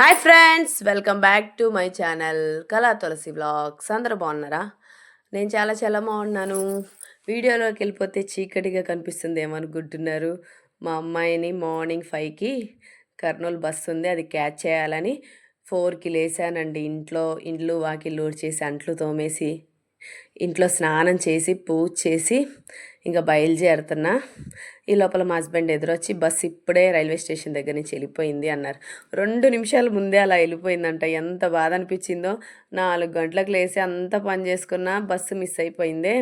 Hi friends welcome back to my channel Kala Tulasi blogs అందరూ బాగున్నారా? నేను చాలా చాలా బాగున్నాను. వీడియోలోకి వెళ్ళిపోతే చీకటిగా కనిపిస్తుంది ఏమనుకుంటున్నారు మా అమ్మాయిని మార్నింగ్ ఫైవ్కి కర్నూలు బస్సు ఉంది. అది క్యాచ్ చేయాలని ఫోర్కి లేసానండి ఇంట్లో ఇండ్లు వాకిళ్ళు చేసి అంట్లు తోమేసి ఇంట్లో స్నానం చేసి పూజ చేసి ఇంకా బయలుదేరుతున్నా. ఈ లోపల మా హస్బెండ్ ఎదురొచ్చి బస్సు ఇప్పుడే రైల్వే స్టేషన్ దగ్గర నుంచి వెళ్ళిపోయింది అన్నారు. రెండు నిమిషాల ముందే అలా వెళ్ళిపోయిందంట. ఎంత బాధ అనిపించిందో. నాలుగు గంటలకు లేసి అంత పని చేసుకున్నా బస్సు మిస్ అయిపోయిందే.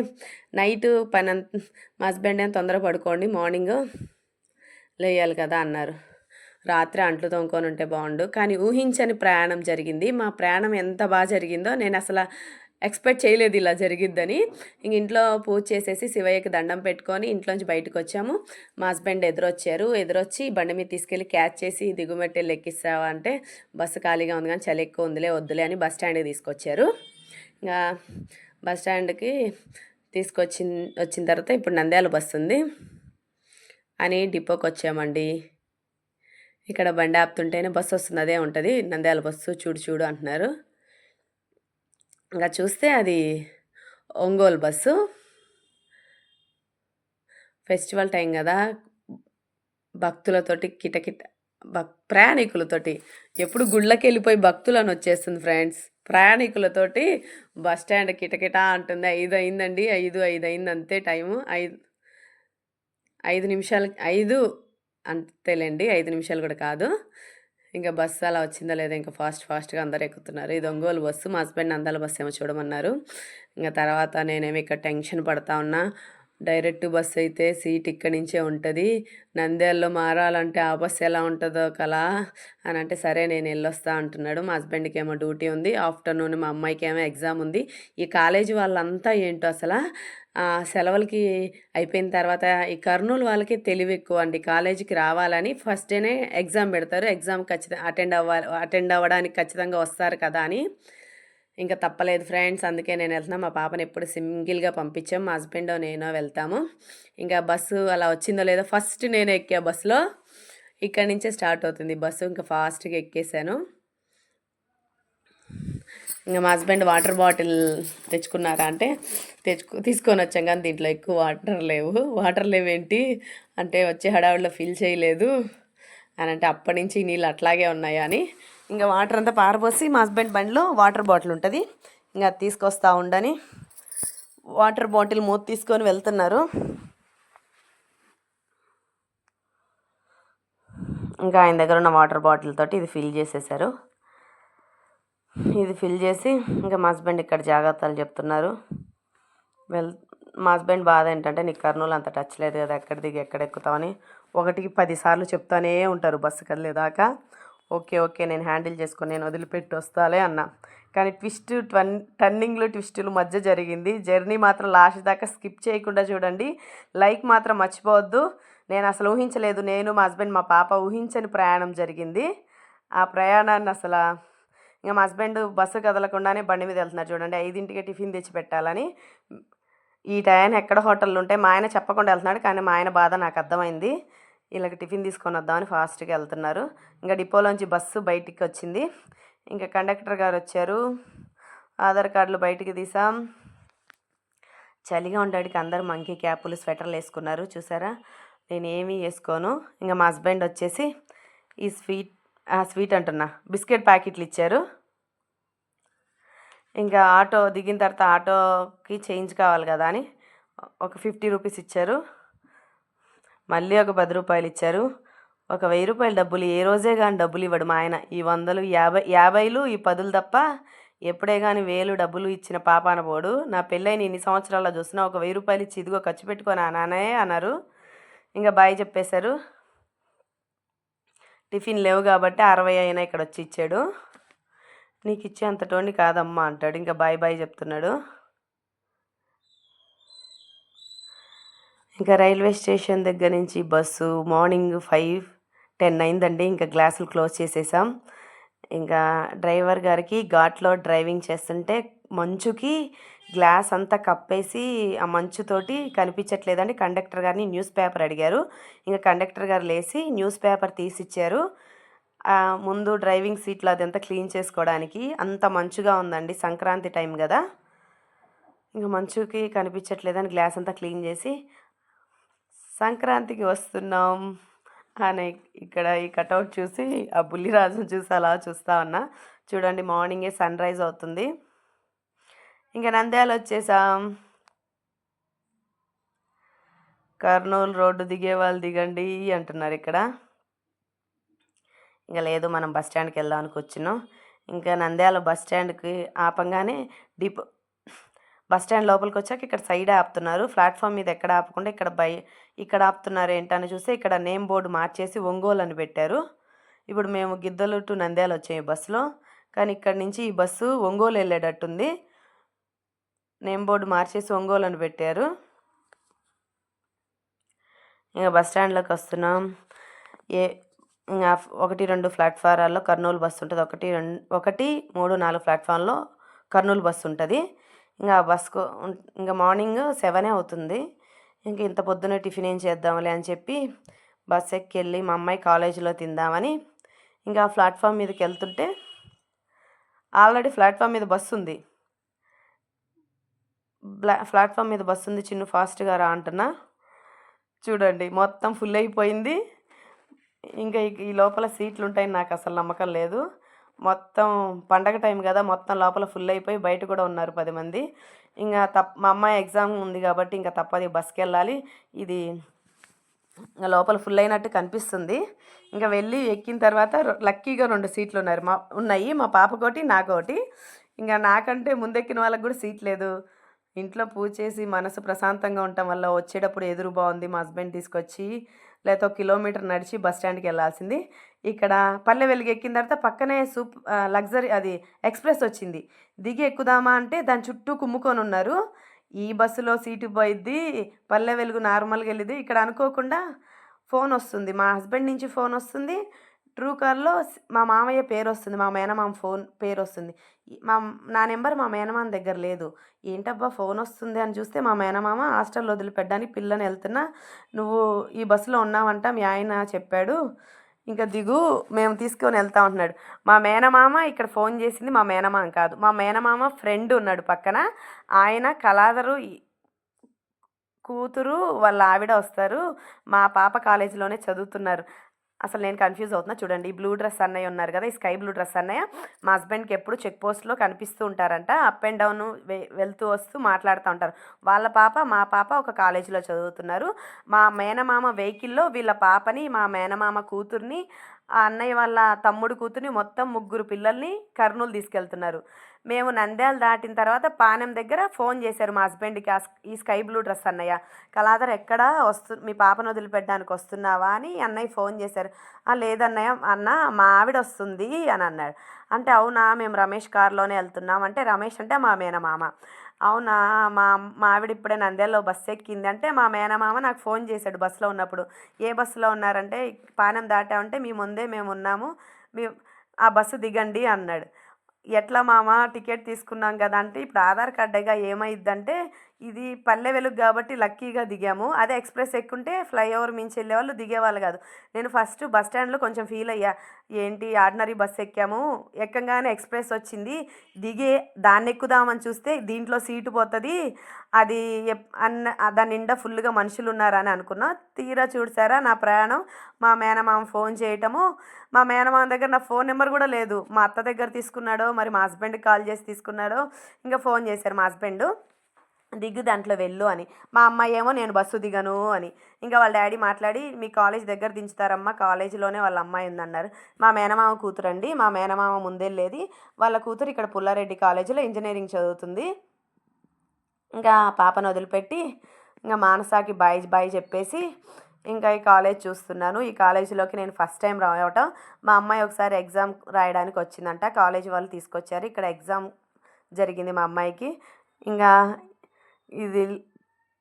నైట్ పని అంత మా హస్బెండ్ ఏం తొందర పడుకోండి మార్నింగ్ లేయాలి కదా అన్నారు. రాత్రి అంట్లు తోముకొని ఉంటే బాగుండు. కానీ ఊహించని ప్రయాణం జరిగింది. మా ప్రయాణం ఎంత బాగా జరిగిందో నేను అసలు ఎక్స్పెక్ట్ చేయలేదు ఇలా జరిగిద్దని. ఇంక ఇంట్లో పూజ చేసేసి శివయ్యకి దండం పెట్టుకొని ఇంట్లోంచి బయటకు వచ్చాము మా హస్బెండ్ ఎదురొచ్చారు. ఎదురొచ్చి బండి మీద తీసుకెళ్ళి క్యాచ్ చేసి దిగుమెట్టి లెక్కిస్తావా అంటే బస్సు ఖాళీగా ఉంది కానీ చలి ఎక్కువ ఉందిలే వద్దులే అని బస్ స్టాండ్కి తీసుకొచ్చారు. ఇంకా బస్ స్టాండ్కి తీసుకొచ్చిన వచ్చిన తర్వాత ఇప్పుడు నంద్యాల బస్సు ఉంది. అని డిపోకి వచ్చామండి. ఇక్కడ బండి ఆపుతుంటేనే బస్సు వస్తుంది అదే ఉంటుంది. నంద్యాల బస్సు చూడు చూడు అంటున్నారు. ఇంకా చూస్తే అది ఒంగోలు బస్సు. ఫెస్టివల్ టైం కదా. భక్తులతోటి కిటకిట భక్ ప్రయాణికులతోటి. ఎప్పుడు గుళ్ళకి వెళ్ళిపోయి భక్తులను వచ్చేస్తుంది ఫ్రెండ్స్. ప్రయాణికులతోటి బస్ స్టాండ్ కిటకిట అంటుంది. ఐదు అయిందండి. ఐదు ఐదు అయింది అంతే టైము. ఐదు ఐదు నిమిషాలు ఐదు అంతేలేండి. ఐదు నిమిషాలు కూడా కాదు. ఇంకా బస్సు అలా వచ్చిందా లేదా ఇంకా ఫాస్ట్ ఫాస్ట్గా అందరు ఎక్కుతున్నారు. ఇది ఒంగోలు బస్సు మా హస్బెండ్ అందాల బస్సు ఏమో చూడమన్నారు. ఇంకా తర్వాత నేనేమి ఇక్కడ టెన్షన్ పడతా ఉన్నా. డైరెక్ట్ బస్సు అయితే సీట్ ఇక్కడి నుంచే ఉంటుంది. నంద్యాలలో మారాలంటే ఆ బస్సు ఎలా ఉంటుందో కలా అని అంటే సరే నేను వెళ్ళొస్తా అంటున్నాడు. మా హస్బెండ్కి ఏమో డ్యూటీ ఉంది. ఆఫ్టర్నూన్ మా అమ్మాయికి ఏమో ఎగ్జామ్ ఉంది. ఈ కాలేజీ వాళ్ళంతా ఏంటో అసలు సెలవులకి అయిపోయిన తర్వాత ఈ కర్నూలు వాళ్ళకి తెలివి ఎక్కువ అండి కాలేజీకి రావాలని ఫస్ట్ డేనే ఎగ్జామ్ పెడతారు. ఎగ్జామ్ ఖచ్చితంగా అటెండ్ అవ్వాలి అటెండ్ అవ్వడానికి ఖచ్చితంగా వస్తారు కదా అని. ఇంకా తప్పలేదు ఫ్రెండ్స్ అందుకే నేను వెళ్తున్నాను మా పాపని ఎప్పుడు సింగిల్గా పంపించాం. మా హస్బెండ్ నేను వెళ్తాము. ఇంకా బస్సు అలా వచ్చిందో లేదో ఫస్ట్ నేను ఎక్కా బస్సులో ఇక్కడి నుంచే స్టార్ట్ అవుతుంది బస్సు. ఇంకా ఫాస్ట్గా ఎక్కేసాను. ఇంకా మా హస్బెండ్ వాటర్ బాటిల్ తెచ్చుకున్నారా అంటే తెచ్చుకు తీసుకొని వచ్చాం కానీ దీంట్లో ఎక్కువ వాటర్ లేవు. వాటర్ లేవేంటి? అంటే వచ్చే హడావుడిలో ఫిల్ చేయలేదు. అని అంటే అప్పటి నుంచి నీళ్ళు అట్లాగే ఉన్నాయా అని. ఇంకా వాటర్ అంతా పారబోసి మా హస్బెండ్ బండిలో వాటర్ బాటిల్ ఉంటుంది. ఇంకా అది తీసుకొస్తా ఉండని వాటర్ బాటిల్ మూత తీసుకొని వెళ్తున్నారు. ఇంకా ఆయన దగ్గర ఉన్న వాటర్ బాటిల్ తోటి ఇది ఫిల్ చేసేసారు. ఇది ఫిల్ చేసి ఇంకా మా హస్బెండ్ ఇక్కడ జాగ్రత్తలు చెప్తున్నారు. వెల్ మా హస్బెండ్ బాధ ఏంటంటే నీకు కర్నూలు అంత టచ్ లేదు కదా ఎక్కడ దిగి ఎక్కడ ఎక్కుతామని ఒకటికి పదిసార్లు చెప్తానే ఉంటారు బస్సు కదిలేదాకా ఓకే ఓకే నేను హ్యాండిల్ చేసుకొని నేను వదిలిపెట్టి వస్తాలే అన్న. కానీ ట్విస్ట్ ట్వన్ టర్నింగ్లు ట్విస్టులు మధ్య జరిగింది. జర్నీ మాత్రం లాస్ట్ దాకా స్కిప్ చేయకుండా చూడండి. లైక్ మాత్రం మర్చిపోవద్దు. నేను అసలు ఊహించలేదు. నేను మా హస్బెండ్ మా పాప ఊహించని ప్రయాణం జరిగింది. ఆ ప్రయాణాన్ని అసలు ఇంకా మా హస్బెండ్ బస్సు కదలకుండానే బండి మీద వెళ్తున్నారు చూడండి ఐదింటికి టిఫిన్ తెచ్చి పెట్టాలని. ఈ టైం ఎక్కడ హోటళ్ళు ఉంటాయి మా ఆయన చెప్పకుండా వెళ్తున్నాడు కానీ మా ఆయన బాధ నాకు అర్థమైంది. వీళ్ళకి టిఫిన్ తీసుకొని వద్దామని ఫాస్ట్గా వెళ్తున్నారు. ఇంకా డిపోలోంచి బస్సు బయటికి వచ్చింది. ఇంకా కండక్టర్ గారు వచ్చారు. ఆధార్ కార్డులు బయటికి తీసాం. చలిగా ఉండడానికి అందరూ మంకీ క్యాపులు స్వెటర్లు వేసుకున్నారు. చూసారా? నేను ఏమీ వేసుకోను. ఇంకా మా హస్బెండ్ వచ్చేసి ఈ స్వీట్ స్వీట్ అంటున్నా. బిస్కెట్ ప్యాకెట్లు ఇచ్చారు. ఇంకా ఆటో దిగిన తర్వాత ఆటోకి చేంజ్ కావాలి కదా అని ఒక ఫిఫ్టీ రూపీస్ ఇచ్చారు. మళ్ళీ ఒక పది రూపాయలు ఇచ్చారు. ఒక వెయ్యి రూపాయల డబ్బులు ఏ రోజే కానీ డబ్బులు ఇవ్వడు మా ఆయన. ఈ వందలు యాభై యాభైలు ఈ పదులు తప్ప ఎప్పుడే కానీ వేలు డబ్బులు ఇచ్చిన పాపాన పోడు నా పెళ్ళైన ఇన్ని సంవత్సరాల్లో చూసినా ఒక వెయ్యి రూపాయలు ఇచ్చి ఇదిగో ఖర్చు పెట్టుకొని నానే అన్నారు. ఇంకా బాయ్ చెప్పేశారు. టిఫిన్ లేవు కాబట్టి అరవై అయినా ఇక్కడ వచ్చి ఇచ్చాడు. నీకు ఇచ్చే అంతటోని కాదమ్మా అంటాడు. ఇంకా బాయ్ బాయ్ చెప్తున్నాడు. ఇంకా రైల్వే స్టేషన్ దగ్గర నుంచి బస్సు మార్నింగ్ ఫైవ్ టెన్ అయిందండి. ఇంకా గ్లాసులు క్లోజ్ చేసేసాం. ఇంకా డ్రైవర్ గారికి ఘాట్లో డ్రైవింగ్ చేస్తుంటే మంచుకి గ్లాస్ అంతా కప్పేసి ఆ మంచుతోటి కనిపించట్లేదండి. కండక్టర్ గారిని న్యూస్ పేపర్ అడిగారు. ఇంకా కండక్టర్ గారు లేచి న్యూస్ పేపర్ తీసిచ్చారు. ముందు డ్రైవింగ్ సీట్లో అదంతా క్లీన్ చేసుకోవడానికి. అంత మంచుగా ఉందండి సంక్రాంతి టైం కదా. ఇంకా మంచుకి కనిపించట్లేదని గ్లాస్ అంతా క్లీన్ చేసి సంక్రాంతికి వస్తున్నాం అని ఇక్కడ ఈ కటౌట్ చూసి ఆ బుల్లిరాజును చూసి అలా చూస్తా ఉన్నా. చూడండి మార్నింగే సన్ రైజ్ అవుతుంది. ఇంకా నంద్యాల వచ్చేసాం. కర్నూలు రోడ్డు దిగే వాళ్ళు దిగండి అంటున్నారు ఇక్కడ. ఇంకా లేదు మనం బస్ స్టాండ్కి వెళ్దామని వచ్చినాం ఇంకా నంద్యాల బస్ స్టాండ్కి ఆపంగానే డిపో బస్ స్టాండ్ లోపలికి వచ్చాక ఇక్కడ సైడ్ ఆపుతున్నారు. ప్లాట్ఫామ్ మీద ఎక్కడ ఆపకుండా ఇక్కడ బై ఇక్కడ ఆపుతున్నారు ఏంటని చూస్తే ఇక్కడ నేమ్ బోర్డు మార్చేసి ఒంగోలు అని పెట్టారు. ఇప్పుడు మేము గిద్దలు టు నంద్యాల వచ్చాము బస్సులో. కానీ ఇక్కడ నుంచి ఈ బస్సు ఒంగోలు వెళ్ళేటట్టుంది. నేమ్ బోర్డు మార్చేసి ఒంగోలు అని పెట్టారు. ఇంకా బస్ స్టాండ్లోకి వస్తున్నాం. ఏ ఇంకా ఒకటి రెండు ప్లాట్ఫారాల్లో కర్నూలు బస్సు ఉంటుంది. ఒకటి రెండు ఒకటి మూడు నాలుగు ప్లాట్ఫామ్లో కర్నూలు బస్సు ఉంటుంది. ఇంకా బస్కు ఇంకా మార్నింగ్ సెవెనే అవుతుంది. ఇంక ఇంత పొద్దున టిఫిన్ ఏం చేద్దాంలే అని చెప్పి బస్ ఎక్కి వెళ్ళి మా అమ్మాయి కాలేజీలో తిందామని ఇంకా ఆ ప్లాట్ఫామ్ మీదకి వెళ్తుంటే ఆల్రెడీ ప్లాట్ఫామ్ మీద బస్సు ఉంది. ప్లాట్ఫామ్ మీద బస్సు ఉంది చిన్ను ఫాస్ట్గా రా అంటున్నా. చూడండి మొత్తం ఫుల్ అయిపోయింది. ఇంకా ఈ- లోపల సీట్లు ఉంటాయని నాకు అసలు నమ్మకం లేదు. మొత్తం పండగ టైం కదా మొత్తం లోపల ఫుల్ అయిపోయి బయట కూడా ఉన్నారు పది మంది. ఇంకా తప్ మా అమ్మాయి ఎగ్జామ్ ఉంది కాబట్టి ఇంకా తప్పది బస్కి వెళ్ళాలి ఇది లోపల ఫుల్ అయినట్టు కనిపిస్తుంది. ఇంకా వెళ్ళి ఎక్కిన తర్వాత రొ- లక్కీగా రెండు సీట్లు ఉన్నారు మా ఉన్నాయి మా పాపకోటి నాకోటి ఇంకా నాకంటే ముందెక్కిన వాళ్ళకి కూడా సీట్ లేదు. ఇంట్లో పూజ చేసి మనసు ప్రశాంతంగా ఉండటం వల్ల వచ్చేటప్పుడు ఎదురు బాగుంది. మా హస్బెండ్ తీసుకొచ్చి లేకపోతే ఒక కిలోమీటర్ నడిచి బస్ స్టాండ్కి వెళ్ళాల్సింది. ఇక్కడ పల్లె వెలుగు ఎక్కిన తర్వాత పక్కనే సూప్ లగ్జరీ అది ఎక్స్ప్రెస్ వచ్చింది. దిగి ఎక్కుదామా అంటే దాని చుట్టూ కుమ్ముకొని ఉన్నారు. ఈ బస్సులో సీటు పోయిద్ది పల్లె వెలుగు నార్మల్గా వెళ్ళింది ఇక్కడ అనుకోకుండా ఫోన్ వస్తుంది. మా హస్బెండ్ నుంచి ఫోన్ వస్తుంది. ట్రూ కాల్లో మా మామయ్య పేరు వస్తుంది మా మేనమామ ఫోన్ పేరు వస్తుంది మా నా నెంబర్ మా మేనమామ దగ్గర లేదు. ఏంటబ్బా ఫోన్ వస్తుంది అని చూస్తే మా మేనమామ హాస్టల్లో వదిలిపెట్టడానికి పిల్లని వెళ్తున్నా నువ్వు ఈ బస్సులో ఉన్నావంట మీ ఆయన చెప్పాడు ఇంకా దిగు మేము తీసుకొని వెళ్తా ఉంటున్నాడు మా మేనమామ ఇక్కడ ఫోన్ చేసింది మా మేనమామ కాదు. మా మేనమామ ఫ్రెండ్ ఉన్నాడు పక్కన. ఆయన కళాదరు కూతురు వాళ్ళ ఆవిడ వస్తారు. మా పాప కాలేజీలోనే చదువుతున్నారు. అసలు నేను కన్ఫ్యూజ్ అవుతున్నా. చూడండి బ్లూ డ్రెస్ అన్నయ్య ఉన్నారు కదా ఈ స్కై బ్లూ డ్రెస్ అన్నయ్య. మా హస్బెండ్కి ఎప్పుడు చెక్ పోస్ట్లో కనిపిస్తూ ఉంటారంట. అప్ అండ్ డౌన్ వెళ్తూ వస్తూ మాట్లాడుతూ ఉంటారు. వాళ్ళ పాప మా పాప ఒక కాలేజీలో చదువుతున్నారు. మా మేనమామ వెహికల్లో వీళ్ళ పాపని మా మేనమామ కూతుర్ని ఆ అన్నయ్య వాళ్ళ తమ్ముడు కూతుర్ని మొత్తం ముగ్గురు పిల్లల్ని కర్నూలు తీసుకెళ్తున్నారు. మేము నంద్యాల దాటిన తర్వాత పానెం దగ్గర ఫోన్ చేశారు మా హస్బెండ్కి ఈ స్కై బ్లూ డ్రెస్ అన్నయ్య. కళాధర్ ఎక్కడ వస్తు మీ పాపను వదిలిపెట్టడానికి వస్తున్నావా? అని అన్నయ్య ఫోన్ చేశారు. లేదన్నయ్య అన్న మా ఆవిడ వస్తుంది అని అన్నాడు. అంటే అవునా మేము రమేష్ కార్లోనే వెళ్తున్నాం. అంటే రమేష్ అంటే మా మేనమామ. అవునా మా మా ఆవిడ ఇప్పుడే నంద్యాలలో బస్సు ఎక్కింది. అంటే మా మేనమామ నాకు ఫోన్ చేశాడు బస్సులో ఉన్నప్పుడు. ఏ బస్సులో ఉన్నారంటే పానం దాటామంటే మీ ముందే మేము ఉన్నాము. మీ ఆ బస్సు దిగండి అన్నాడు. ఎట్లా మామ టికెట్ తీసుకున్నాం కదా అంటే ఇప్పుడు ఆధార్ కార్డుగా ఏమైద్దంటే ఇది పల్లె వెలుగు కాబట్టి లక్కీగా దిగాము. అదే ఎక్స్ప్రెస్ ఎక్కుంటే ఫ్లైఓవర్ మించి వెళ్ళేవాళ్ళు దిగేవాళ్ళు కాదు. నేను ఫస్ట్ బస్ స్టాండ్లో కొంచెం ఫీల్ అయ్యా. ఏంటి ఆర్డినరీ బస్ ఎక్కాము? ఎక్కగానే ఎక్స్ప్రెస్ వచ్చింది. దిగే దాన్ని ఎక్కుదామని చూస్తే దీంట్లో సీటు పోతుంది. అది అన్న దాని నిండా ఫుల్గా మనుషులు ఉన్నారని అనుకున్నా. తీరా చూడసారా నా ప్రయాణం? మా మేనమామ ఫోన్ చేయటము. మా మేనమామ దగ్గర నా ఫోన్ నెంబర్ కూడా లేదు. మా అత్త దగ్గర తీసుకున్నాడో మరి మా హస్బెండ్కి కాల్ చేసి తీసుకున్నాడో ఇంకా ఫోన్ చేశారు మా హస్బెండ్. దిగ్గు దాంట్లో వెళ్ళు అని. మా అమ్మాయి ఏమో నేను బస్సు దిగను అని. ఇంకా వాళ్ళ డాడీ మాట్లాడి మీ కాలేజ్ దగ్గర దించుతారమ్మా కాలేజీలోనే వాళ్ళ అమ్మాయి ఉందన్నారు. మా మేనమామ కూతురు అండి మా మేనమామ ముందెళ్ళేది. వాళ్ళ కూతురు ఇక్కడ పుల్లారెడ్డి కాలేజీలో ఇంజనీరింగ్ చదువుతుంది. ఇంకా పాపను వదిలిపెట్టి ఇంకా మానసాకి బాయ్ బాయ్ చెప్పేసి ఇంకా ఈ కాలేజ్ చూస్తున్నాను. ఈ కాలేజీలోకి నేను ఫస్ట్ టైం రావటం. మా అమ్మాయి ఒకసారి ఎగ్జామ్ రాయడానికి వచ్చిందంట. కాలేజ్ వాళ్ళు తీసుకొచ్చారు. ఇక్కడ ఎగ్జామ్ జరిగింది మా అమ్మాయికి. ఇంకా ఇది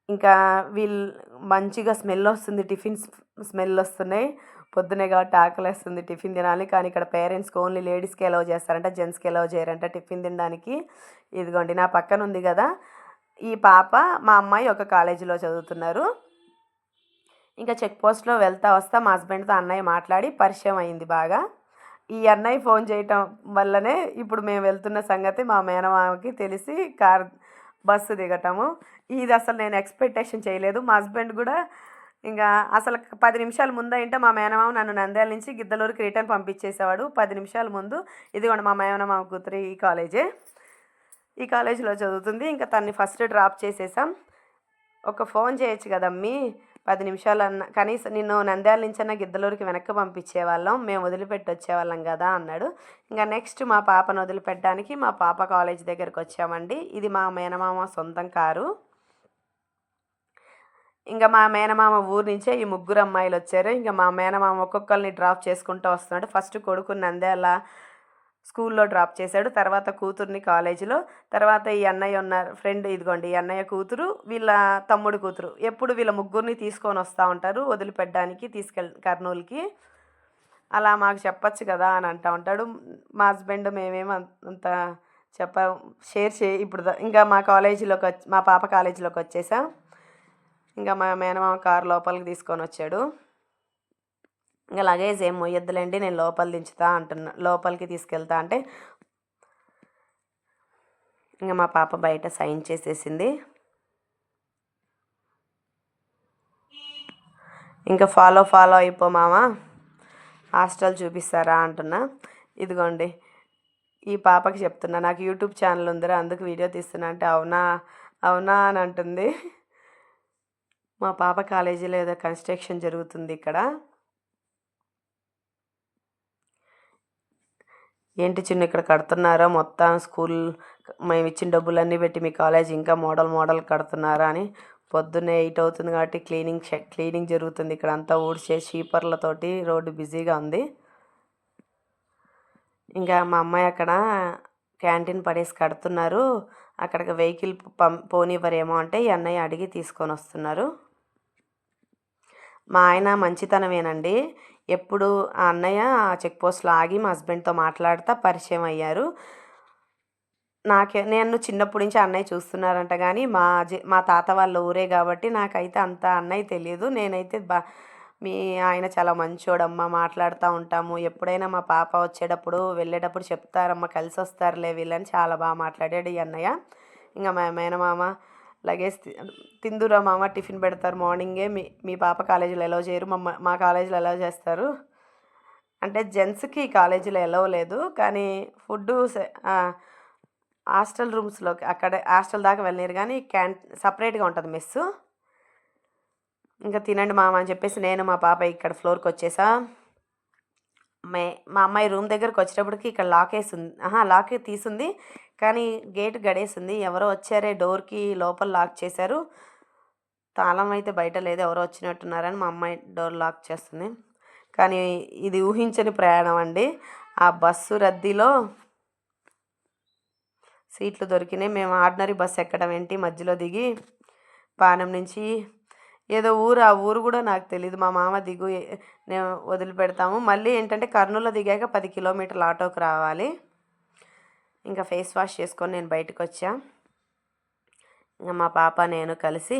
ఇంకా వీళ్ళు మంచిగా స్మెల్ వస్తుంది టిఫిన్స్ స్మెల్ వస్తున్నాయి. పొద్దునే కాబట్టి ఆకలేస్తుంది టిఫిన్ తినాలి. కానీ ఇక్కడ పేరెంట్స్కి ఓన్లీ లేడీస్కి ఎలవ్ చేస్తారంట జెంట్స్కి ఎలవ్ చేయరంట టిఫిన్ తినడానికి. ఇదిగోండి నా పక్కన ఉంది కదా. ఈ పాప మా అమ్మాయి ఒక కాలేజీలో చదువుతున్నారు. ఇంకా చెక్ పోస్ట్లో వెళ్తా వస్తా మా హస్బెండ్తో అన్నయ్య మాట్లాడి పరిచయం అయింది బాగా. ఈ అన్నయ్య ఫోన్ చేయటం వల్లనే ఇప్పుడు మేము వెళ్తున్న సంగతి మా మేనమామకి తెలిసి కార్ బస్సు దిగటము. ఇది అసలు నేను ఎక్స్పెక్టేషన్ చేయలేదు. మా హస్బెండ్ కూడా ఇంకా అసలు పది నిమిషాల ముందు అయితే మా మేనమామ నన్ను నంద్యాల నుంచి గిద్దలూరుకి రిటర్న్ పంపించేసేవాడు. పది నిమిషాల ముందు ఇదిగోండి మా మేనమామ కూతురు ఈ కాలేజే. ఈ కాలేజీలో చదువుతుంది. ఇంకా తన్ని ఫస్ట్ డ్రాప్ చేసేసాం. ఒక ఫోన్ చేయొచ్చు కదమ్మీ పది నిమిషాలు అన్న కనీసం నిన్ను నంద్యాల నుంచి అన్న వెనక్కి పంపించేవాళ్ళం. మేము వదిలిపెట్టి వచ్చేవాళ్ళం కదా అన్నాడు. ఇంకా నెక్స్ట్ మా పాపను వదిలిపెట్టడానికి మా పాప కాలేజ్ దగ్గరికి వచ్చామండి. ఇది మా మేనమామ సొంతం కారు. ఇంకా మా మేనమామ ఊరు నుంచే ఈ ముగ్గురు అమ్మాయిలు వచ్చారు. ఇంకా మా మేనమామ ఒక్కొక్కరిని డ్రాప్ చేసుకుంటూ వస్తున్నాడు. ఫస్ట్ కొడుకుని నంద్యాల స్కూల్లో డ్రాప్ చేశాడు. తర్వాత కూతుర్ని కాలేజీలో తర్వాత ఈ అన్నయ్య ఉన్నారు ఫ్రెండ్ ఇదిగోండి ఈ అన్నయ్య కూతురు వీళ్ళ తమ్ముడు కూతురు. ఎప్పుడు వీళ్ళ ముగ్గురిని తీసుకొని వస్తూ ఉంటారు వదిలిపెట్టడానికి తీసుకెళ్ కర్నూలుకి. అలా మాకు చెప్పచ్చు కదా అని అంటూ ఉంటాడు. మా హస్బెండ్ మేమేం అంత చెప్ప షేర్ చే ఇప్పుడు ఇంకా మా కాలేజీలోకి వచ్చి మా పాప కాలేజీలోకి వచ్చేసాం. ఇంకా మా మేనమామ కారు లోపలికి తీసుకొని వచ్చాడు. ఇంకా లగేజ్ ఏం మొయ్యొద్దులేండి నేను లోపల దించుతా అంటున్నా. లోపలికి తీసుకెళ్తా అంటే ఇంకా మా పాప బయట సైన్ చేసేసింది. ఇంకా ఫాలో ఫాలో అయిపో మామ హాస్టల్ చూపిస్తారా అంటున్నా. ఇదిగోండి ఈ పాపకి చెప్తున్నా నాకు యూట్యూబ్ ఛానల్ ఉందిరా అందుకు వీడియో తీస్తున్నా అంటే అవునా అవునా అని అంటుంది. మా పాప కాలేజీలో ఏదో కన్స్ట్రక్షన్ జరుగుతుంది ఇక్కడ. ఏంటి చిన్న ఇక్కడ కడుతున్నారా? మొత్తం స్కూల్ మేము ఇచ్చిన డబ్బులన్నీ పెట్టి మీ కాలేజ్ ఇంకా మోడల్ మోడల్ కడుతున్నారా అని పొద్దున్నే ఎయిట్ అవుతుంది కాబట్టి క్లీనింగ్ క్లీనింగ్ జరుగుతుంది. ఇక్కడ అంతా ఊడ్చే షీపర్లతోటి రోడ్డు బిజీగా ఉంది. ఇంకా మా అమ్మాయి అక్కడ క్యాంటీన్ పడేసి కడుతున్నారు. అక్కడికి వెహికల్ పం పోనివ్వరేమో అంటే ఈ అన్నయ్య అడిగి తీసుకొని వస్తున్నారు. మా ఆయన మంచితనమేనండి. ఎప్పుడు ఆ అన్నయ్య ఆ చెక్ పోస్ట్లో ఆగి మా హస్బెండ్తో మాట్లాడుతూ పరిచయం అయ్యారు. నాకే నేను చిన్నప్పటి నుంచి అన్నయ్య చూస్తున్నారంట కానీ మా మా తాత వాళ్ళ ఊరే కాబట్టి నాకైతే అంత అన్నయ్య తెలియదు నేనైతే బా మీ ఆయన చాలా మంచోడమ్మ మాట్లాడుతూ ఉంటాము. ఎప్పుడైనా మా పాప వచ్చేటప్పుడు వెళ్ళేటప్పుడు చెప్తారమ్మ కలిసి వస్తారులే వీళ్ళని చాలా బాగా మాట్లాడాడు ఈ అన్నయ్య. ఇంకా మా మేనమామ లగేజ్ తిందురా మామ టిఫిన్ పెడతారు మార్నింగే. మీ మీ పాప కాలేజీలో ఎలా చేయరు. మమ్మ మా కాలేజీలో ఎలా చేస్తారు. అంటే జెంట్స్కి కాలేజీలో ఎలా లేదు. కానీ ఫుడ్ హాస్టల్ రూమ్స్లో అక్కడ హాస్టల్ దాకా వెళ్ళలేరు. కానీ క్యాన్ సపరేట్గా ఉంటుంది మెస్సు ఇంకా తినండి మామ అని చెప్పేసి నేను మా పాప ఇక్కడ ఫ్లోర్కి వచ్చేసా. మే మా అమ్మాయి రూమ్ దగ్గరకు వచ్చేటప్పటికి ఇక్కడ లాక్ వేసింది ఆహా లాక్ తీసుంది. కానీ గేట్ గడేసింది. ఎవరో వచ్చారే డోర్కి లోపల లాక్ చేశారు. తాళం అయితే బయట లేదు. ఎవరో వచ్చినట్టున్నారని మా అమ్మాయి డోర్ లాక్ చేస్తుంది. కానీ ఇది ఊహించని ప్రయాణం అండి. ఆ బస్సు రద్దీలో సీట్లు దొరికినాయి. మేము ఆర్డినరీ బస్సు ఎక్కడం ఏంటి? మధ్యలో దిగి పానం నుంచి ఏదో ఊరు. ఆ ఊరు కూడా నాకు తెలియదు మా మామ దిగు నేను వదిలిపెడతాము. మళ్ళీ ఏంటంటే కర్నూలులో దిగాక పది కిలోమీటర్లు ఆటోకి రావాలి. ఇంకా ఫేస్ వాష్ చేసుకొని నేను బయటకు వచ్చా ఇంకా మా పాప నేను కలిసి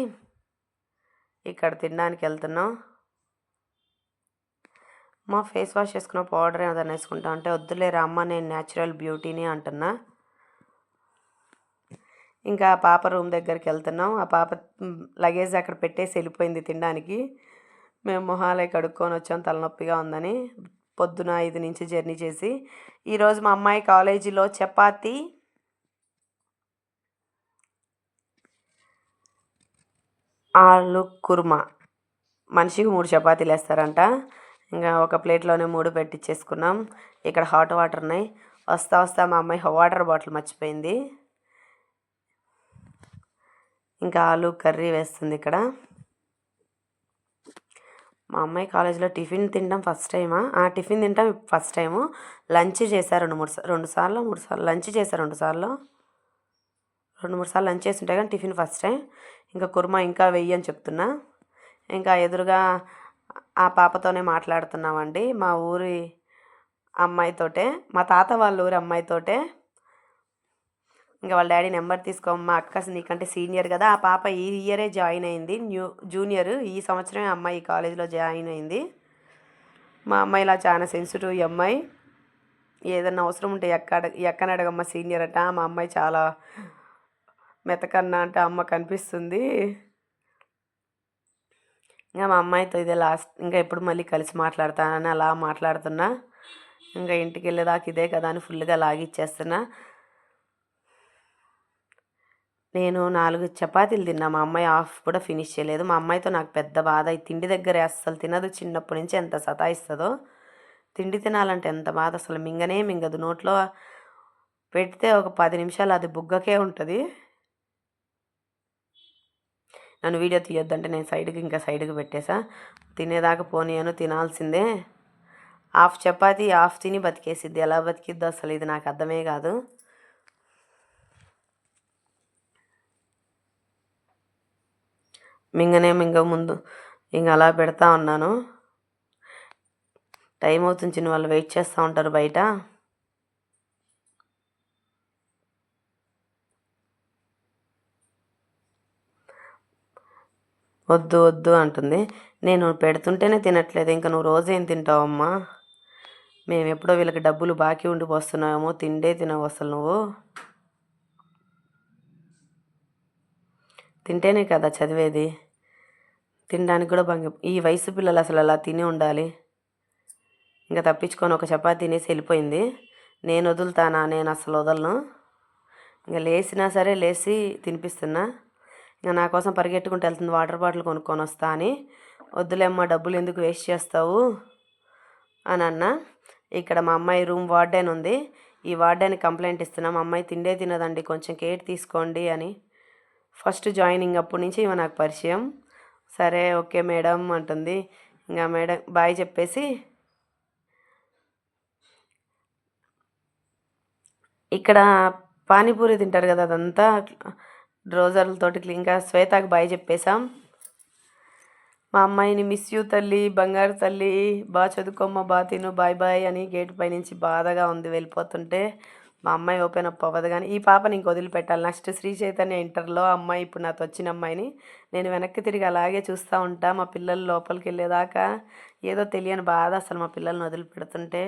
ఇక్కడ తినడానికి వెళ్తున్నాం. మా ఫేస్ వాష్ చేసుకున్న పౌడర్ ఏదైనా వేసుకుంటా అంటే వద్దులేరా అమ్మ నేను న్యాచురల్ బ్యూటీని అంటున్నా. ఇంకా ఆ పాప రూమ్ దగ్గరికి వెళ్తున్నాం. ఆ పాప లగేజ్ అక్కడ పెట్టేసి వెళ్ళిపోయింది తినడానికి. మేము మొహాలే కడుక్కొని వచ్చాం తలనొప్పిగా ఉందని. పొద్దున ఐదు నుంచి జర్నీ చేసి ఈరోజు మా అమ్మాయి కాలేజీలో చపాతి ఆలు కుర్మా. మనిషికి మూడు చపాతీలు వేస్తారంట. ఇంకా ఒక ప్లేట్లోనే మూడు పెట్టించేసుకున్నాం ఇక్కడ హాట్ వాటర్ ఉన్నాయి. వస్తా వస్తా మా అమ్మాయి వాటర్ బాటిల్ మర్చిపోయింది. ఇంకా ఆలు కర్రీ వేస్తుంది ఇక్కడ. మా అమ్మాయి కాలేజీలో టిఫిన్ తినడం ఫస్ట్ టైమా? ఆ టిఫిన్ తింటాం ఫస్ట్ టైము. లంచ్ చేశారు రెండు మూడు సార్ రెండు సార్లు మూడు సార్లు లంచ్ చేశారు రెండు సార్లు. రెండు మూడు సార్లు లంచ్ చేసి ఉంటాయి కానీ టిఫిన్ ఫస్ట్ టైం. ఇంకా కుర్మా ఇంకా వెయ్యి అని చెప్తున్నా. ఇంకా ఎదురుగా ఆ పాపతోనే మాట్లాడుతున్నామండి. మా ఊరి అమ్మాయితోటే మా తాత వాళ్ళ ఊరి అమ్మాయితోటే. ఇంకా వాళ్ళ డాడీ నెంబర్ తీసుకో మా అక్క నీకంటే సీనియర్ కదా ఆ పాప ఈ ఇయరే జాయిన్ అయింది న్యూ జూనియర్ ఈ సంవత్సరమే అమ్మాయి ఈ కాలేజీలో జాయిన్ అయింది. మా అమ్మాయి ఇలా చాలా సెన్సిటివ్ ఈ అమ్మాయి. ఏదన్నా అవసరం ఉంటే ఎక్కడ ఎక్కడ ఎక్కని అడగమ్మ సీనియర్ అట మా అమ్మాయి చాలా మెతకన్నా అంటే అమ్మ కనిపిస్తుంది. ఇంకా మా అమ్మాయితో ఇదే లాస్ట్ ఇంకా ఎప్పుడు మళ్ళీ కలిసి మాట్లాడతానని అలా మాట్లాడుతున్నా. ఇంకా ఇంటికి వెళ్ళేదాకా ఇదే కదా అని ఫుల్గా లాగిచ్చేస్తున్నా నేను నాలుగు చపాతీలు తిన్నా. మా అమ్మాయి హాఫ్ కూడా ఫినిష్ చేయలేదు. మా అమ్మాయితో నాకు పెద్ద బాధ. ఈ తిండి దగ్గరే అస్సలు తినదు. చిన్నప్పటి నుంచి ఎంత సతాయిస్తుందో. తిండి తినాలంటే ఎంత బాధ. అసలు మింగనే మింగదు. నోట్లో పెడితే ఒక పది నిమిషాలు అది బుగ్గకే ఉంటుంది. నన్ను వీడియో తీయొద్దంటే నేను సైడ్కి ఇంకా సైడ్కి పెట్టేసా. తినేదాకా పోనీయను. తినాల్సిందే. హాఫ్ చపాతి హాఫ్ తిని బతికేసిద్ది. ఎలా బతికిద్దో అసలు ఇది నాకు అర్థమే కాదు. మింగనే మింగ ముందు. ఇంక అలా పెడతా ఉన్నాను. టైం అవుతుంది చిన్న వాళ్ళు వెయిట్ చేస్తూ ఉంటారు బయట. వద్దు వద్దు అంటుంది. నేను పెడుతుంటేనే తినట్లేదు. ఇంకా నువ్వు రోజు ఏం తింటావమ్మా మేము ఎప్పుడో వీళ్ళకి డబ్బులు బాకీ ఉండిపోస్తున్నామో తిండే తినవు అసలు నువ్వు. తింటేనే కదా చదివేది? తినడానికి కూడా భంగి ఈ వయసు పిల్లలు అసలు అలా తిని ఉండాలి. ఇంకా తప్పించుకొని ఒక చపాతీ తినేసి వెళ్ళిపోయింది. నేను వదులుతానా? నేను అసలు వదలను. ఇంకా లేచినా సరే లేచి తినిపిస్తున్నా. ఇంకా నా కోసం పరిగెట్టుకుంటూ వెళ్తుంది. వాటర్ బాటిల్ కొనుక్కొని వస్తా అని. వద్దులేమ్మా డబ్బులు ఎందుకు వేస్ట్ చేస్తావు? అని అన్న. ఇక్కడ మా అమ్మాయి రూమ్ వార్డెన్ ఉంది. ఈ వార్డెన్ కంప్లైంట్ ఇస్తున్నా. మా అమ్మాయి తిండే తినదండి. కొంచెం కేర్ తీసుకోండి అని. ఫస్ట్ జాయినింగ్ అప్పటి నుంచి ఇవి నాకు పరిచయం. సరే ఓకే మేడం అంటుంది. ఇంకా మేడం బాయ్ చెప్పేసి ఇక్కడ పానీపూరి తింటారు కదా అదంతా డ్రోజర్లతోటి ఇంకా శ్వేతకు బాయ్ చెప్పేశాం. మా అమ్మాయిని మిస్ యూ తల్లి బంగారు తల్లి బాగా చదువుకోమ్మ బాగా తిను బాయ్ బాయ్ అని గేట్ పై నుంచి బాధగా ఉంది వెళ్ళిపోతుంటే మా అమ్మాయి ఓపెన్ అప్ అవ్వదు కానీ ఈ పాపని ఇంక వదిలిపెట్టాలి. నెక్స్ట్ శ్రీ చైతన్య ఇంటర్లో అమ్మాయి ఇప్పుడు నాతో వచ్చిన అమ్మాయిని నేను వెనక్కి తిరిగి అలాగే చూస్తూ ఉంటా. మా పిల్లలు లోపలికి వెళ్ళేదాకా ఏదో తెలియని బాధ అసలు మా పిల్లల్ని వదిలిపెడుతుంటే.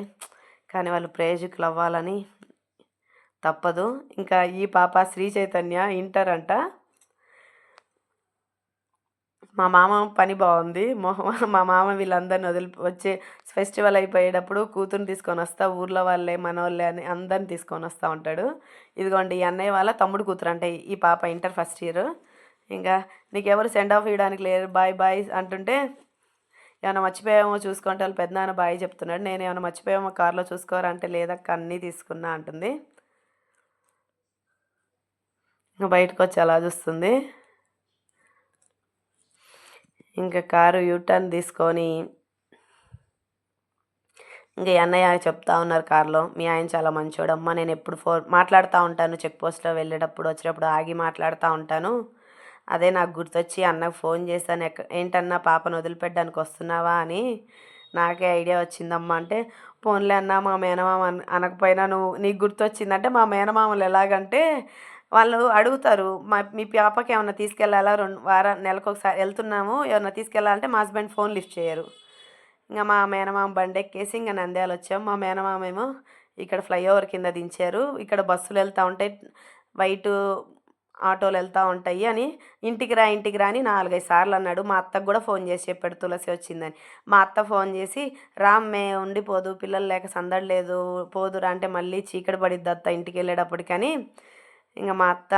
కానీ వాళ్ళు ప్రయోజకులు అవ్వాలని తప్పదు. ఇంకా ఈ పాప శ్రీ చైతన్య ఇంటర్ అంట. మా మామ పని బాగుంది. మా మామ వీళ్ళందరిని వదిలి వచ్చే ఫెస్టివల్ అయిపోయేటప్పుడు కూతురుని తీసుకొని వస్తా ఊర్లో వాళ్ళే మనోళ్ళే అని అందరిని తీసుకొని వస్తూ ఉంటాడు. ఇదిగోండి ఈ అన్నయ్య వాళ్ళ తమ్ముడు కూతురు అంటే ఈ పాప ఇంటర్ ఫస్ట్ ఇయర్. ఇంకా నీకెవరు సెండ్ ఆఫ్ ఇవ్వడానికి లేరు బాయ్ బాయ్ అంటుంటే ఏమైనా మర్చిపోయామో చూసుకుంటే వాళ్ళు పెద్దనాన్న బాయ్ చెప్తున్నాడు. నేను ఏమైనా మర్చిపోయామో కార్లో చూసుకోరా అంటే లేదక్క అన్నీ తీసుకున్నా అంటుంది. బయటకు వచ్చి అలా చూస్తుంది. ఇంకా కారు యూటర్న్ తీసుకొని ఇంకా అన్నయ్య చెప్తా ఉన్నారు కారులో మీ ఆయన చాలా మంచోడమ్మా నేను ఎప్పుడు ఫోన్ మాట్లాడుతూ ఉంటాను చెక్ పోస్ట్లో వెళ్ళేటప్పుడు వచ్చేటప్పుడు ఆగి మాట్లాడుతూ ఉంటాను. అదే నాకు గుర్తొచ్చి అన్నకు ఫోన్ చేశాను ఎక్క ఏంటన్నా పాపను వదిలిపెట్టడానికి వస్తున్నావా? అని నాకే ఐడియా వచ్చిందమ్మా. అంటే ఫోన్లే అన్నా మా మేనమామ అనకపోయినా నువ్వు నీకు గుర్తొచ్చిందంటే మా మేనమామలు ఎలాగంటే వాళ్ళు అడుగుతారు మా మీ పాపకి ఏమన్నా తీసుకెళ్ళాలా? రెండు వారం నెలకు ఒకసారి వెళ్తున్నాము. ఏమన్నా తీసుకెళ్ళాలంటే మా హస్బెండ్ ఫోన్ లిఫ్ట్ చేయరు. ఇంకా మా మేనమామ బండి ఎక్కేసి ఇంకా నంద్యాల వచ్చాము. మా మేనమామ ఏమో ఇక్కడ ఫ్లైఓవర్ కింద దించారు. ఇక్కడ బస్సులు వెళ్తూ ఉంటాయి వైట్ ఆటోలు వెళ్తూ ఉంటాయి అని ఇంటికి రా ఇంటికి రా అని నాలుగైదు సార్లు అన్నాడు. మా అత్తకు కూడా ఫోన్ చేసి చెప్పాడు తులసి వచ్చిందని. మా అత్త ఫోన్ చేసి రామ్మే ఉండిపోదు పిల్లలు లేక సందడి లేదు పోదురా అంటే మళ్ళీ చీకటి పడిద్ది అత్త ఇంటికి వెళ్ళేటప్పటికని ఇంకా మా అత్త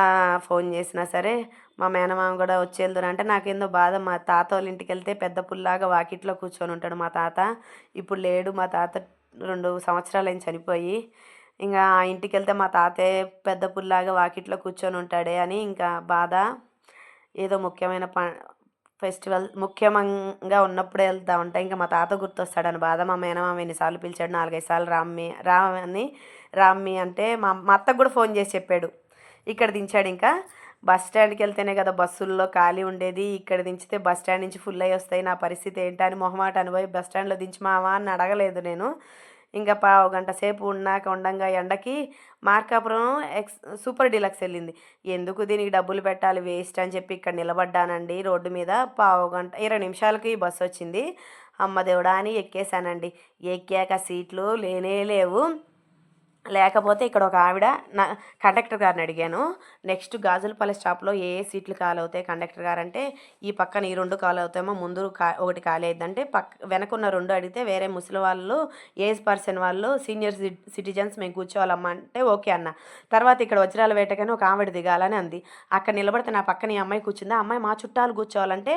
ఫోన్ చేసినా సరే మా మేనమామ కూడా వచ్చేళ్దురు అంటే నాకేందో బాధ మా తాత వాళ్ళ ఇంటికి వెళ్తే పెద్ద పుల్లాగా వాకిట్లో కూర్చొని ఉంటాడు మా తాత. ఇప్పుడు లేడు మా తాత రెండు సంవత్సరాలు అయిన చనిపోయి ఇంకా ఆ ఇంటికి వెళ్తే మా తాతే పెద్ద పుల్లాగా వాకిట్లో కూర్చొని ఉంటాడే అని ఇంకా బాధ. ఏదో ముఖ్యమైన ప ఫెస్టివల్ ముఖ్యంగా ఉన్నప్పుడే వెళ్తూ ఉంటాయి ఇంకా మా తాత గుర్తొస్తాడని బాధ. మా మేనమామ ఎన్నిసార్లు పిలిచాడు నాలుగైదు సార్లు రామ్మి రామని రామ్మి అంటే మా మా అత్తకు కూడా ఫోన్ చేసి చెప్పాడు. ఇక్కడ దించాడు ఇంకా. బస్ స్టాండ్కి వెళ్తేనే కదా బస్సుల్లో ఖాళీ ఉండేది. ఇక్కడ దించితే బస్ స్టాండ్ నుంచి ఫుల్ అయ్యి వస్తాయి. నా పరిస్థితి ఏంటని మొహమాట అనుభవి బస్ స్టాండ్లో దించమావా అని అడగలేదు నేను. ఇంకా పావు గంట సేపు ఉన్నాక ఉండంగా ఎండకి మార్కాపురం ఎక్స్ సూపర్ డీలక్స్ వెళ్ళింది. ఎందుకు దీనికి డబ్బులు పెట్టాలి? వేస్ట్ అని చెప్పి ఇక్కడ నిలబడ్డానండి రోడ్డు మీద. పావు గంట ఇరవై నిమిషాలకి బస్సు వచ్చింది. అమ్మ దేవుడా అని ఎక్కేసానండి ఎక్కాక సీట్లు లేనే లేవు. లేకపోతే ఇక్కడ ఒక ఆవిడ నా కండక్టర్ గారిని అడిగాను. నెక్స్ట్ గాజులపల్లి స్టాప్లో ఏ ఏ సీట్లు ఖాళీ అవుతాయి కండక్టర్ గారు అంటే ఈ పక్కన ఈ రెండు ఖాళీ అవుతాయేమో ముందు కా ఒకటి ఖాళీ అయిందంటే పక్క వెనకున్న రెండు అడిగితే వేరే ముసలి వాళ్ళు ఏజ్ పర్సన్ వాళ్ళు సీనియర్ సిటిజన్స్ మేము కూర్చోవాలమ్మా అంటే ఓకే అన్న. తర్వాత ఇక్కడ వజ్రాల వేటకని ఒక ఆవిడ దిగాలని అంది. అక్కడ నిలబడితే నా పక్కన ఈ అమ్మాయి కూర్చుంది. ఆ అమ్మాయి మా చుట్టాలు కూర్చోవాలంటే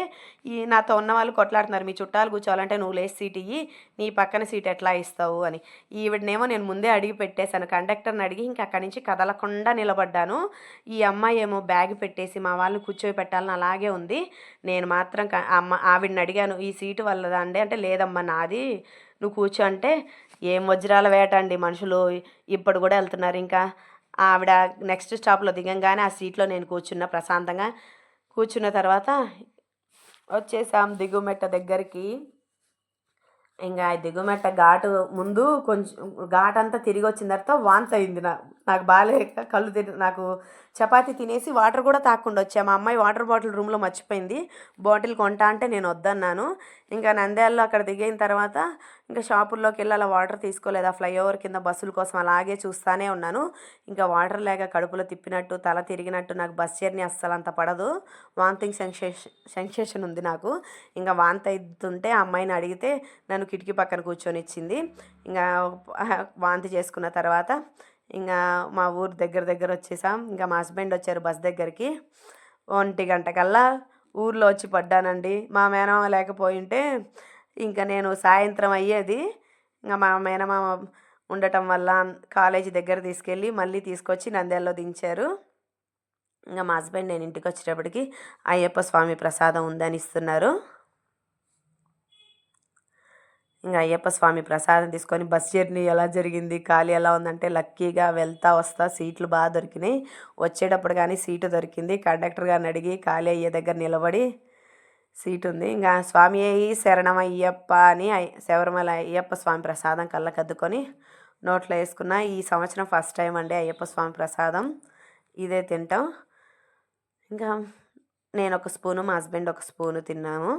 ఈ నాతో ఉన్న వాళ్ళు కొట్లాడుతున్నారు. మీ చుట్టాలు కూర్చోవాలంటే నువ్వు లేచి సీట్ ఇయ్యి నీ పక్కన సీట్ ఎట్లా ఇస్తావు అని. ఈవిడనేమో నేను ముందే అడిగి పెట్టేశాను. కండక్టర్ని అడిగి ఇంక అక్కడి నుంచి కదలకుండా నిలబడ్డాను. ఈ అమ్మాయి ఏమో బ్యాగ్ పెట్టేసి మా వాళ్ళు కూర్చోవి పెట్టాలని అలాగే ఉంది. నేను మాత్రం అమ్మ ఆవిడని అడిగాను ఈ సీటు వల్ల అండి అంటే లేదమ్మా నాది. నువ్వు కూర్చో అంటే ఏం వజ్రాల వేట అండి మనుషులు? ఇప్పుడు కూడా వెళ్తున్నారు ఇంకా. ఆవిడ నెక్స్ట్ స్టాప్లో దిగంగానే ఆ సీట్లో నేను కూర్చున్న ప్రశాంతంగా. కూర్చున్న తర్వాత వచ్చేసాం దిగుమెట్ట దగ్గరికి. ఇంకా దిగుమెట్ట ఘాటు ముందు కొంచెం ఘాట్ అంతా తిరిగి వచ్చిన తర్వాత వాంతి అయింది నా నాకు బాగాలేక కళ్ళు తిరిగి నాకు చపాతి తినేసి వాటర్ కూడా తాకుండా వచ్చా. మా అమ్మాయి వాటర్ బాటిల్ రూమ్లో మర్చిపోయింది. బాటిల్ కొంటా అంటే నేను వద్దన్నాను. ఇంకా నంద్యాలలో అక్కడ దిగిన తర్వాత ఇంకా షాపుల్లోకి వెళ్ళి అలా వాటర్ తీసుకోలేదు. ఆ ఫ్లైఓవర్ కింద బస్సుల కోసం అలాగే చూస్తానే ఉన్నాను. ఇంకా వాటర్ లేక కడుపులో తిప్పినట్టు తల తిరిగినట్టు నాకు బస్ జర్నీ అస్సలు అంత పడదు. వాంతింగ్ సెన్సేషన్ సెన్సేషన్ ఉంది నాకు. ఇంకా వాంతి అవుతుంటే ఆ అమ్మాయిని అడిగితే నన్ను కిటికీ పక్కన కూర్చొని ఇచ్చింది ఇంకా వాంతి చేసుకున్న తర్వాత ఇంకా మా ఊరు దగ్గర దగ్గర వచ్చేసాం. ఇంకా మా హస్బెండ్ వచ్చారు బస్ దగ్గరికి. ఒంటి గంట కల్లా ఊర్లో వచ్చి పడ్డానండి. మా మేనమామ లేకపోయింటే ఇంకా నేను సాయంత్రం అయ్యేది. ఇంకా మా మేనమామ ఉండటం వల్ల కాలేజీ దగ్గర తీసుకెళ్ళి మళ్ళీ తీసుకొచ్చి నంద్యాలలో దించారు. ఇంకా మా హస్బెండ్ నేను ఇంటికి వచ్చేటప్పటికి అయ్యప్ప స్వామి ప్రసాదం ఉందని ఇస్తున్నారు. ఇంకా అయ్యప్ప స్వామి ప్రసాదం తీసుకొని బస్ జర్నీ ఎలా జరిగింది ఖాళీ ఎలా ఉందంటే లక్కీగా వెళ్తా వస్తా సీట్లు బాగా దొరికినాయి. వచ్చేటప్పుడు కానీ సీటు దొరికింది. కండక్టర్ గారిని అడిగి ఖాళీ అయ్యే దగ్గర నిలబడి సీట్ ఉంది. ఇంకా స్వామి అయ్యి శరణం అయ్యప్ప అని శబరిమల అయ్యప్ప స్వామి ప్రసాదం కళ్ళకద్దుకొని నోట్లో వేసుకున్న ఈ సంవత్సరం ఫస్ట్ టైం అండి అయ్యప్ప స్వామి ప్రసాదం. ఇదే తింటాం. ఇంకా నేను ఒక స్పూను మా హస్బెండ్ ఒక స్పూను తిన్నాము.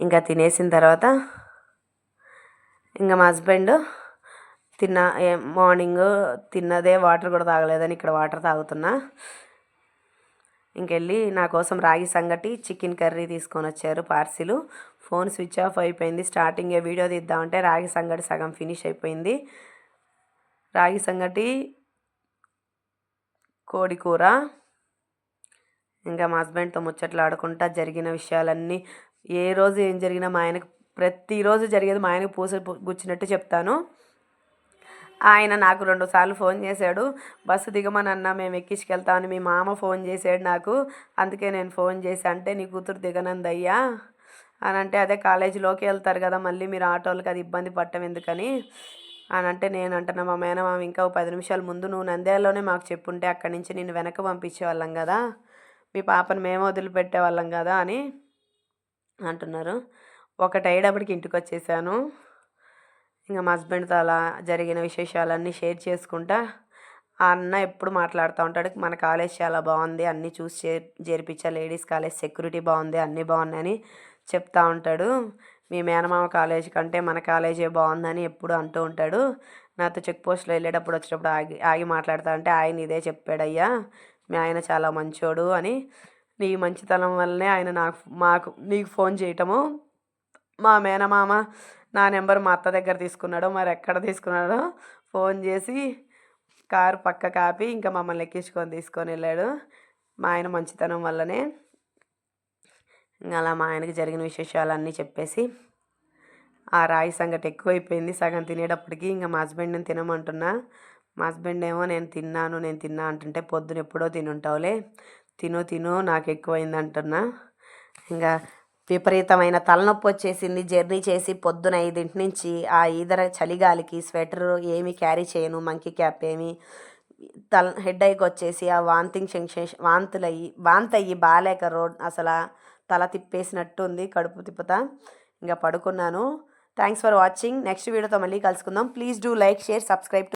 ఇంకా తినేసిన తర్వాత ఇంకా మా హస్బెండ్ తిన్న మార్నింగ్ తిన్నదే వాటర్ కూడా తాగలేదని ఇక్కడ వాటర్ తాగుతున్నా. ఇంకెళ్ళి నా కోసం రాగి సంగటి చికెన్ కర్రీ తీసుకొని వచ్చారు పార్సిలు. ఫోన్ స్విచ్ ఆఫ్ అయిపోయింది. స్టార్టింగే వీడియో తీద్దామంటే రాగి సంగటి సగం ఫినిష్ అయిపోయింది. రాగి సంగటి కోడి కూర ఇంకా మా హస్బెండ్తో ముచ్చట్లు ఆడుకుంటా జరిగిన విషయాలన్నీ ఏ రోజు ఏం జరిగినా మా ఆయనకు ప్రతిరోజు జరిగేది మా ఆయనకు పూసలు గుచ్చినట్టు చెప్తాను. ఆయన నాకు రెండు సార్లు ఫోన్ చేశాడు. బస్సు దిగమనన్న మేము ఎక్కించుకెళ్తామని మీ మామ ఫోన్ చేశాడు నాకు. అందుకే నేను ఫోన్ చేసి అంటే నీ కూతురు దిగనందయ్యా అని అంటే అదే కాలేజీలోకి వెళ్తారు కదా మళ్ళీ మీరు ఆటోలకి అది ఇబ్బంది పట్టం ఎందుకని అని అంటే నేను అంటున్నా మా మేనమామ ఇంకా పది నిమిషాల ముందు నువ్వు నంద్యాలలోనే మాకు చెప్పుంటే అక్కడి నుంచి నేను వెనక పంపించేవాళ్ళం కదా. మీ పాపను మేము వదిలిపెట్టేవాళ్ళం కదా అని అంటున్నారు. ఒకటి అయ్యేటప్పటికి ఇంటికి వచ్చేసాను ఇంకా మా హస్బెండ్తో అలా జరిగిన విశేషాలన్నీ షేర్ చేసుకుంటా ఆ అన్న ఎప్పుడు మాట్లాడుతూ ఉంటాడు మన కాలేజ్ చాలా బాగుంది అన్నీ చూసి చే చేర్పించా లేడీస్ కాలేజ్ సెక్యూరిటీ బాగుంది అన్నీ బాగున్నాయని చెప్తా ఉంటాడు. మీ మేనమామ కాలేజ్ కంటే మన కాలేజే బాగుందని ఎప్పుడు అంటూ ఉంటాడు. నాతో చెక్ పోస్ట్లో వెళ్ళేటప్పుడు వచ్చేటప్పుడు ఆగి ఆగి మాట్లాడతా అంటే ఆయన ఇదే చెప్పాడయ్యా మీ ఆయన చాలా మంచోడు అని నీ మంచితనం వల్లనే ఆయన నాకు మాకు నీకు ఫోన్ చేయటము. మా మేనమామ నా నెంబర్ మా అత్త దగ్గర తీసుకున్నాడో మరి ఎక్కడ తీసుకున్నాడో ఫోన్ చేసి కారు పక్క కాపి ఇంకా మమ్మల్ని ఎక్కించుకొని తీసుకొని వెళ్ళాడు. మా ఆయన మంచితనం వల్లనే ఇంకా అలా మా ఆయనకి జరిగిన విశేషాలన్నీ చెప్పేసి ఆ రాయి సంగటి ఎక్కువైపోయింది. సగం తినేటప్పటికి ఇంకా మా హస్బెండ్ని తినమంటున్నా. మా హస్బెండ్ ఏమో నేను తిన్నాను నేను తిన్నా అంటుంటే పొద్దున ఎప్పుడో తినుంటావులే. తిను తిను నాకు ఎక్కువైంది అంటున్నా ఇంకా విపరీతమైన తలనొప్పి వచ్చేసింది. జర్నీ చేసి పొద్దున ఐదింటి నుంచి ఆ ఈదర చలిగాలికి స్వెటర్ ఏమి క్యారీ చేయను మంకీ క్యాప్ ఏమి. తల హెడ్ ఐకి వచ్చేసి ఆ వాంతింగ్ సెన్సేషన్ వాంతులు అయ్యి వాంతి అయ్యి బాగాలేక రోడ్ అసలు తల తిప్పేసినట్టు ఉంది కడుపు తిప్పుతా. ఇంకా పడుకున్నాను. Thanks for watching. నెక్స్ట్ వీడియోతో మళ్ళీ కలుసుకుందాం. Please do like share subscribe